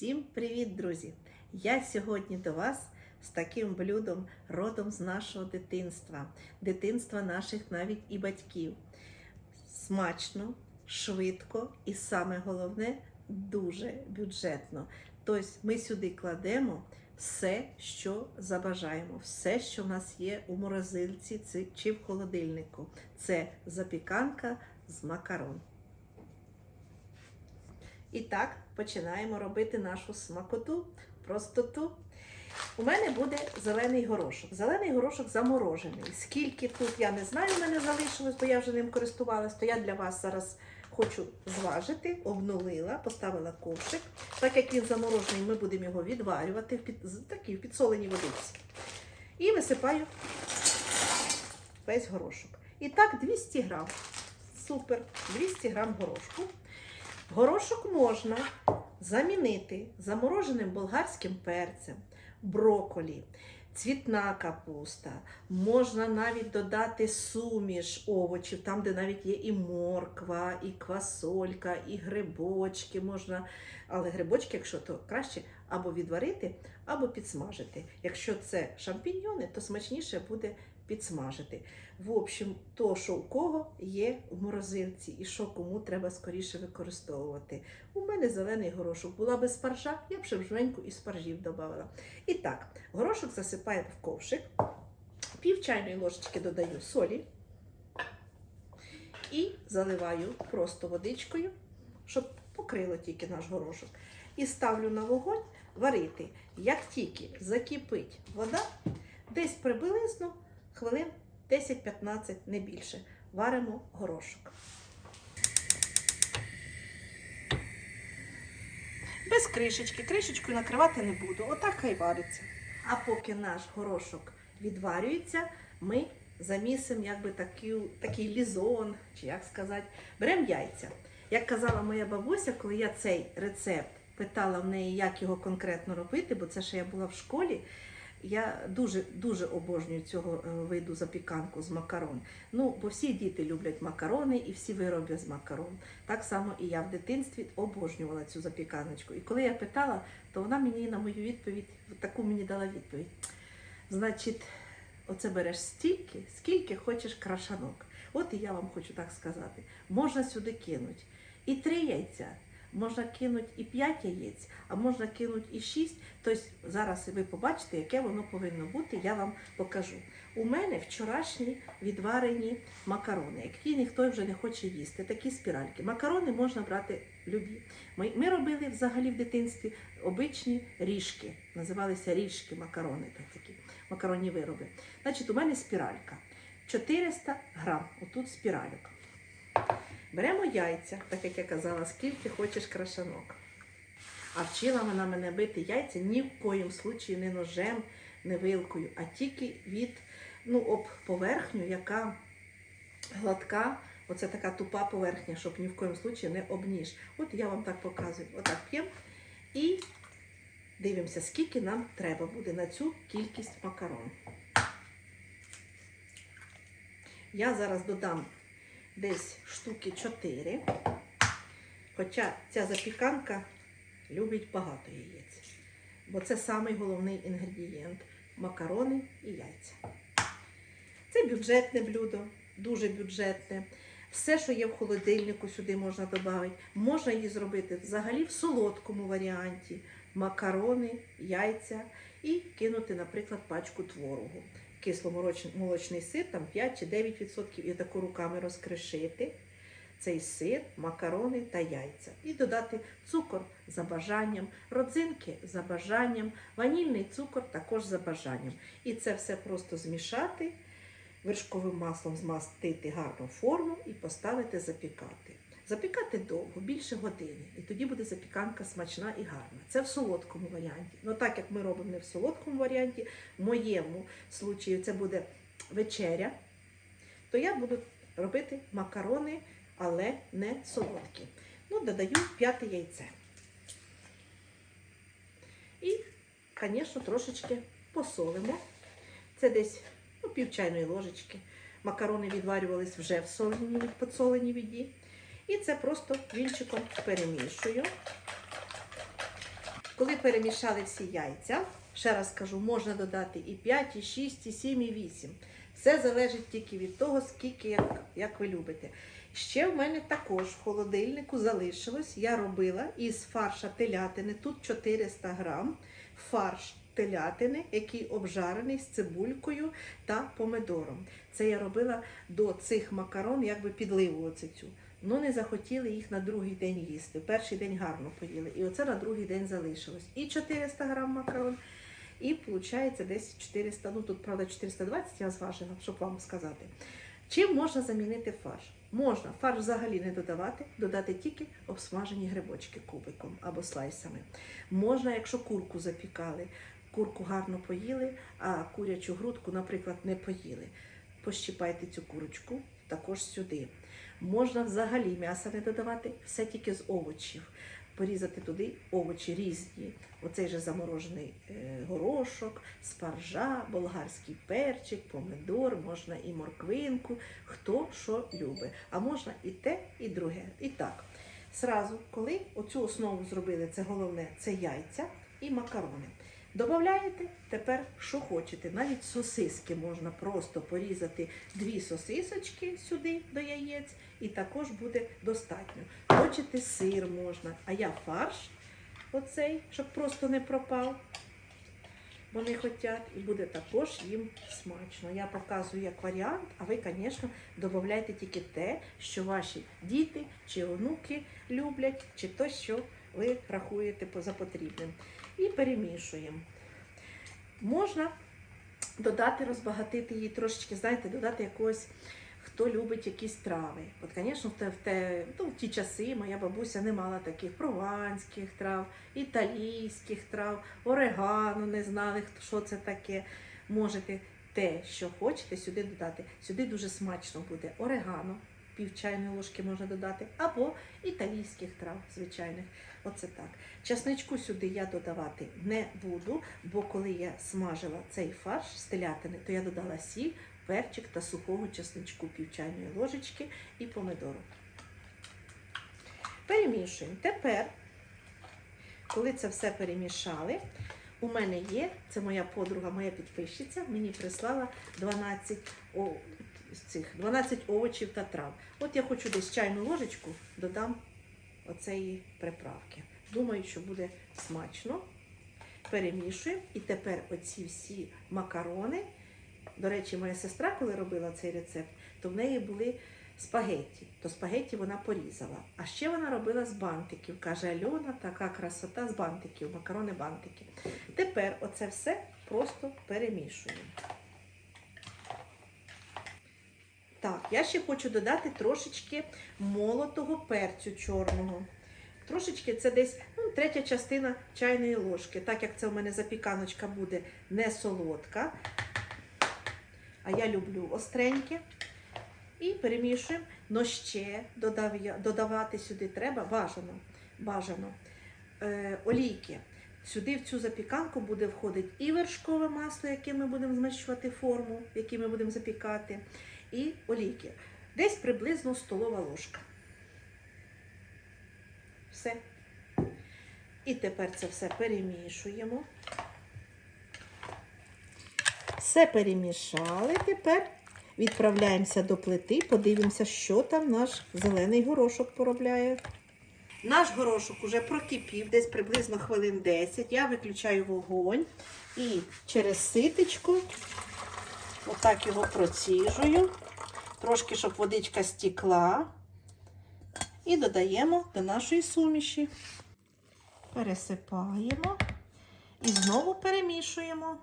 Всім привіт, друзі! Я сьогодні до вас з таким блюдом родом з нашого дитинства, дитинства наших навіть і батьків. Смачно, швидко і саме головне дуже бюджетно. Тобто ми сюди кладемо все, що забажаємо, все, що в нас є у морозильці чи в холодильнику. Це запіканка з макарон. І так, починаємо робити нашу смакоту, простоту. У мене буде зелений горошок. Зелений горошок заморожений. Скільки тут, я не знаю, в мене залишилось, бо я вже ним користувалась, то я для вас зараз хочу зважити, обнулила, поставила ковшик. Так як він заморожений, ми будемо його відварювати в під, такій в підсоленій водиці. І висипаю весь горошок. І так 200 грам. Супер, 200 грам горошку. Горошок можна замінити замороженим болгарським перцем, броколі, цвітна капуста. Можна навіть додати суміш овочів, там, де навіть є і морква, і квасолька, і грибочки. Можна, але грибочки, якщо то краще, або відварити, або підсмажити. Якщо це шампіньйони, то смачніше буде підсмажити. В общем, то, що у кого є в морозилці і що кому треба скоріше використовувати. У мене зелений горошок. Була би спаржа, я б ще б жменьку і спаржів додавала. І так, горошок засипаємо в ковшик, пів чайної ложечки додаю солі і заливаю просто водичкою, щоб покрило тільки наш горошок. І ставлю на вогонь варити. Як тільки закипить вода, десь приблизно хвилин 10-15, не більше. Варимо горошок. Без кришечки. Кришечкою накривати не буду. Отак хай вариться. А поки наш горошок відварюється, ми замісимо якби такий, такий лізон, чи як сказати, беремо яйця. Як казала моя бабуся, коли я цей рецепт питала в неї, як його конкретно робити, бо це ще я була в школі. Я дуже дуже обожнюю цього е, виду запіканку з макарон. Ну, бо всі діти люблять макарони і всі вироби з макарон. Так само і я в дитинстві обожнювала цю запіканочку. І коли я питала, то вона мені на мою відповідь таку мені дала відповідь. Значить, оце береш стільки, скільки хочеш крашанок. От і я вам хочу так сказати. Можна сюди кинути і три яйця. Можна кинути і 5 яєць, а можна кинути і 6. Тобто зараз ви побачите, яке воно повинно бути, я вам покажу. У мене вчорашні відварені макарони, які ніхто вже не хоче їсти, такі спіральки. Макарони можна брати любі. Ми, ми робили взагалі в дитинстві обичні ріжки, називалися ріжки макарони, так такі макаронні вироби. Значить, у мене спіралька. 400 грам, отут спіральок. Беремо яйця, так як я казала, скільки хочеш крашанок. А вчила вона мене бити яйця ні в коїм случаї не ножем, не вилкою, а тільки від ну, об поверхню, яка гладка, оце така тупа поверхня, щоб ні в коїм случаї не обніж. От я вам так показую. Отак п'ємо і дивимося, скільки нам треба буде на цю кількість макарон. Я зараз додам десь штуки 4. Хоча ця запіканка любить багато яєць. Бо це самий головний інгредієнт макарони і яйця. Це бюджетне блюдо, дуже бюджетне. Все, що є в холодильнику, сюди можна додати. Можна її зробити взагалі в солодкому варіанті. Макарони, яйця і кинути, наприклад, пачку творогу. Кисломолочний сир, там 5 чи 9%, і таку руками розкришити цей сир, макарони та яйця. І додати цукор за бажанням, родзинки за бажанням, ванільний цукор також за бажанням. І це все просто змішати, вершковим маслом змастити гарну форму і поставити запікати. Запікати довго, більше години, і тоді буде запіканка смачна і гарна. Це в солодкому варіанті. Ну так як ми робимо не в солодкому варіанті, в моєму случаї це буде вечеря, то я буду робити макарони, але не солодкі. Ну, додаю п'яте яйце. І, звісно, трошечки посолимо. Це десь ну, пів чайної ложечки. Макарони відварювались вже в соленій, підсоленій воді. І це просто вінчиком перемішую. Коли перемішали всі яйця, ще раз кажу, можна додати і 5, і 6, і 7, і 8. Все залежить тільки від того, скільки як, як ви любите. Ще в мене також в холодильнику залишилось. Я робила із фарша телятини, тут 400 грам, фарш телятини, який обжарений з цибулькою та помидором. Це я робила до цих макарон, якби підливу оце цю. Ну не захотіли їх на другий день їсти. Перший день гарно поїли. І оце на другий день залишилось. І 400 грам макарон, і виходить десь 400, ну тут, правда, 420 я зважила, щоб вам сказати. Чим можна замінити фарш? Можна фарш взагалі не додавати, додати тільки обсмажені грибочки кубиком або слайсами. Можна, якщо курку запікали, курку гарно поїли, а курячу грудку, наприклад, не поїли. Пощіпайте цю курочку також сюди. Можна взагалі м'яса не додавати, все тільки з овочів. Порізати туди овочі різні. Оцей же заморожений е, горошок, спаржа, болгарський перчик, помидор, можна і морквинку, хто що любить. А можна і те, і друге. І так, зразу, коли оцю основу зробили, це головне, це яйця і макарони. Додаєте тепер, що хочете. Навіть сосиски можна просто порізати дві сосисочки сюди до яєць, і також буде достатньо. Хочете сир можна, а я фарш оцей, щоб просто не пропав. Вони хочуть, і буде також їм смачно. Я показую як варіант, а ви, звісно, додавайте тільки те, що ваші діти чи онуки люблять, чи то, що ви рахуєте за потрібним. І перемішуємо. Можна додати, розбагатити її трошечки, знаєте, додати якогось, хто любить якісь трави. От, звісно, в, те, в, те, ну, в ті часи моя бабуся не мала таких прованських трав, італійських трав, орегано, не знали, що це таке. Можете те, що хочете, сюди додати. Сюди дуже смачно буде орегано, пів чайної ложки можна додати, або італійських трав звичайних. Оце так. Часничку сюди я додавати не буду, бо коли я смажила цей фарш з телятини, то я додала сіль, перчик та сухого часничку пів чайної ложечки і помидору. Перемішуємо. Тепер, коли це все перемішали, у мене є, це моя подруга, моя підписчиця, мені прислала 12 о, з цих 12 овочів та трав. От я хочу десь чайну ложечку додам оцеї приправки. Думаю, що буде смачно. Перемішуємо. І тепер оці всі макарони. До речі, моя сестра, коли робила цей рецепт, то в неї були спагетті. То спагетті вона порізала. А ще вона робила з бантиків. Каже Альона, така красота з бантиків, макарони бантики. Тепер оце все просто перемішуємо. Так, я ще хочу додати трошечки молотого перцю чорного. Трошечки це десь ну, третя частина чайної ложки. Так як це у мене запіканочка буде не солодка, а я люблю остреньке. І перемішуємо. Но ще додав додавати сюди треба бажано, бажано е, олійки. Сюди в цю запіканку буде входити і вершкове масло, яким ми будемо змащувати форму, якій ми будемо запікати, і олійки. Десь приблизно столова ложка. Все. І тепер це все перемішуємо. Все перемішали. Тепер відправляємося до плити, подивимося, що там наш зелений горошок поробляє. Наш горошок уже прокипів, десь приблизно хвилин 10. Я виключаю вогонь і через ситечко отак його проціжую, трошки, щоб водичка стікла. І додаємо до нашої суміші. Пересипаємо і знову перемішуємо.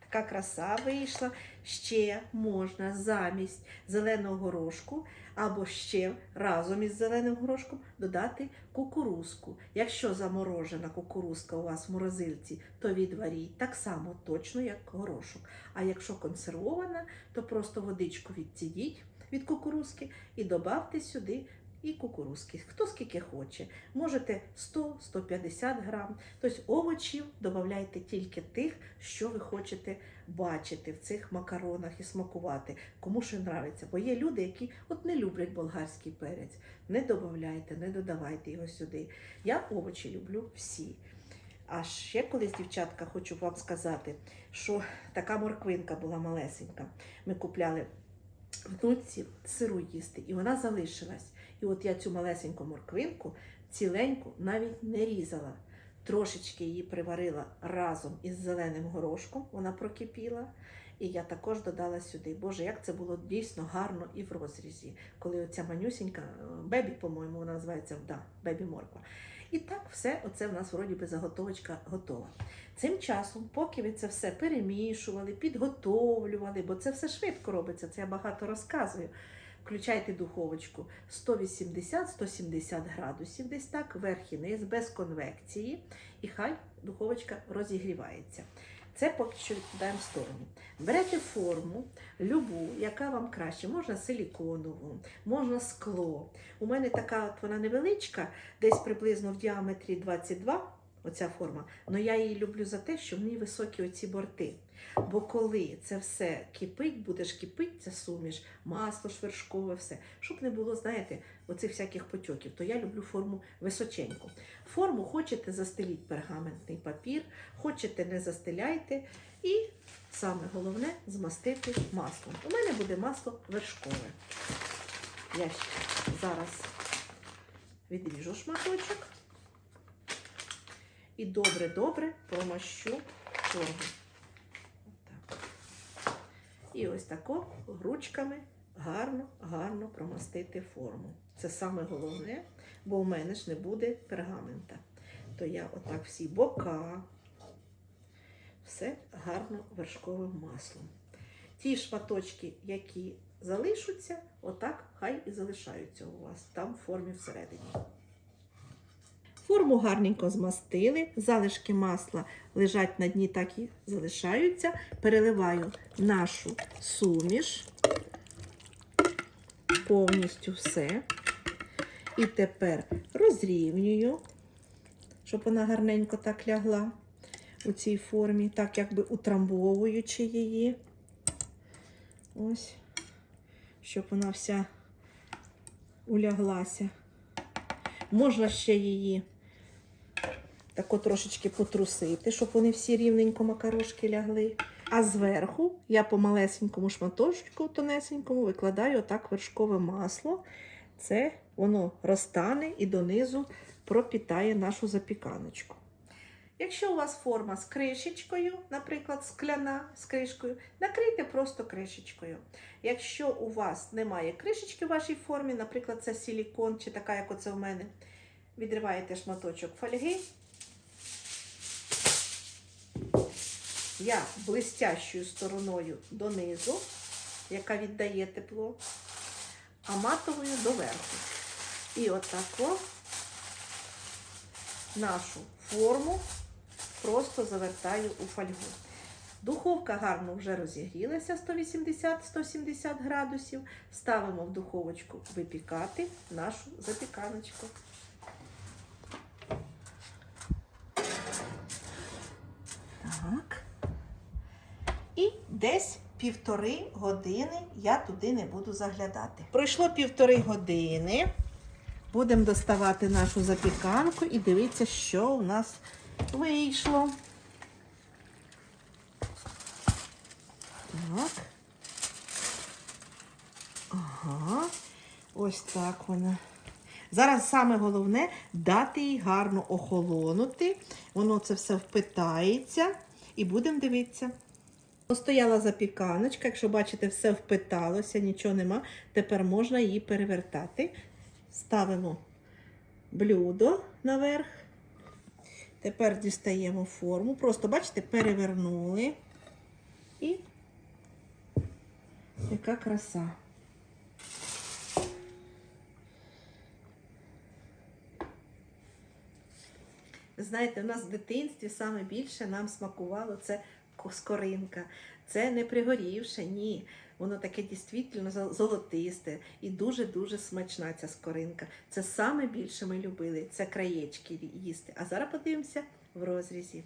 Така краса вийшла. Ще можна замість зеленого горошку або ще разом із зеленим горошком додати кукурузку. Якщо заморожена кукурузка у вас в морозильці, то відваріть так само точно, як горошок. А якщо консервована, то просто водичку відцідіть від кукурузки і додавте сюди і кукурузки. Хто скільки хоче. Можете 100-150 грам. Тобто овочів додавайте тільки тих, що ви хочете бачити в цих макаронах і смакувати. Кому що нравиться. Бо є люди, які от не люблять болгарський перець. Не додавайте, не додавайте його сюди. Я овочі люблю всі. А ще колись, дівчатка, хочу вам сказати, що така морквинка була малесенька. Ми купляли внуці сиру їсти, і вона залишилась. І от я цю малесеньку морквинку ціленьку навіть не різала. Трошечки її приварила разом із зеленим горошком, вона прокипіла. І я також додала сюди. Боже, як це було дійсно гарно і в розрізі, коли оця манюсінька, е, бебі, по-моєму, вона називається да, бебі морква. І так все, оце в нас вроді би заготовочка готова. Цим часом, поки ви це все перемішували, підготовлювали, бо це все швидко робиться, це я багато розказую. Включайте духовочку 180-170 градусів, десь так, верх і низ, без конвекції, і хай духовочка розігрівається. Це поки що відкидаємо в сторону. Берете форму, любу, яка вам краще, можна силіконову, можна скло. У мене така от вона невеличка, десь приблизно в діаметрі 22, оця форма, але я її люблю за те, що в ній високі оці борти. Бо коли це все кипить, будеш кипить, ця суміш, масло швершкове, все, щоб не було, знаєте, оцих всяких потьоків, то я люблю форму височеньку. Форму хочете застеліть пергаментний папір, хочете не застеляйте. І саме головне змастити маслом. У мене буде масло вершкове. Я ще зараз відріжу шматочок і добре-добре промащу форму. І ось тако ручками гарно, гарно промастити форму. Це саме головне, бо у мене ж не буде пергамента. То я отак всі бока, все гарно вершковим маслом. Ті шматочки, які залишаться, отак хай і залишаються у вас там в формі всередині. Форму гарненько змастили, залишки масла лежать на дні, так і залишаються. Переливаю нашу суміш, повністю все. І тепер розрівнюю, щоб вона гарненько так лягла у цій формі, так якби утрамбовуючи її. Ось, щоб вона вся уляглася. Можна ще її тако трошечки потрусити, щоб вони всі рівненько макарошки лягли. А зверху я по малесенькому шматочку тонесенькому викладаю отак вершкове масло. Це воно розтане і донизу пропітає нашу запіканочку. Якщо у вас форма з кришечкою, наприклад, скляна з кришкою, накрийте просто кришечкою. Якщо у вас немає кришечки в вашій формі, наприклад, це силікон чи така, як оце в мене, відриваєте шматочок фольги. Я блистящою стороною донизу, яка віддає тепло, а матовою доверху. І отако нашу форму просто завертаю у фольгу. Духовка гарно вже розігрілася 180-170 градусів. Ставимо в духовочку випікати нашу запіканочку. Так. І десь півтори години я туди не буду заглядати. Пройшло півтори години. Будемо доставати нашу запіканку і дивитися, що у нас вийшло. Так. Ага. Ось так вона. Зараз саме головне дати їй гарно охолонути. Воно це все впитається. І будемо дивитися. Постояла запіканочка, якщо бачите, все впиталося, нічого нема. Тепер можна її перевертати. Ставимо блюдо наверх. Тепер дістаємо форму. Просто, бачите, перевернули. І яка краса. Знаєте, у нас в дитинстві саме більше нам смакувало це скоринка. Це не пригорівше, ні. Воно таке дійсно золотисте і дуже-дуже смачна ця скоринка. Це саме більше ми любили. Це краєчки їсти. А зараз подивимося в розрізі.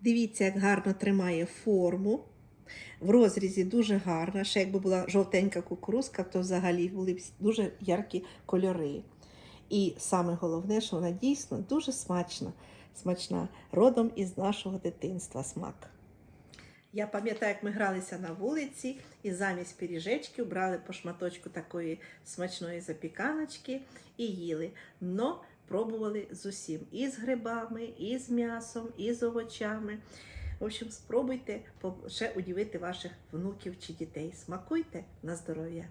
Дивіться, як гарно тримає форму. В розрізі дуже гарна. Ще якби була жовтенька кукурузка, то взагалі були б дуже яркі кольори. І саме головне, що вона дійсно дуже смачна, смачна родом із нашого дитинства смак. Я пам'ятаю, як ми гралися на вулиці і замість пиріжечків брали по шматочку такої смачної запіканочки і їли. Но пробували з усім. І з грибами, і з м'ясом, і з овочами. В общем, спробуйте ще удивити ваших внуків чи дітей. Смакуйте на здоров'я!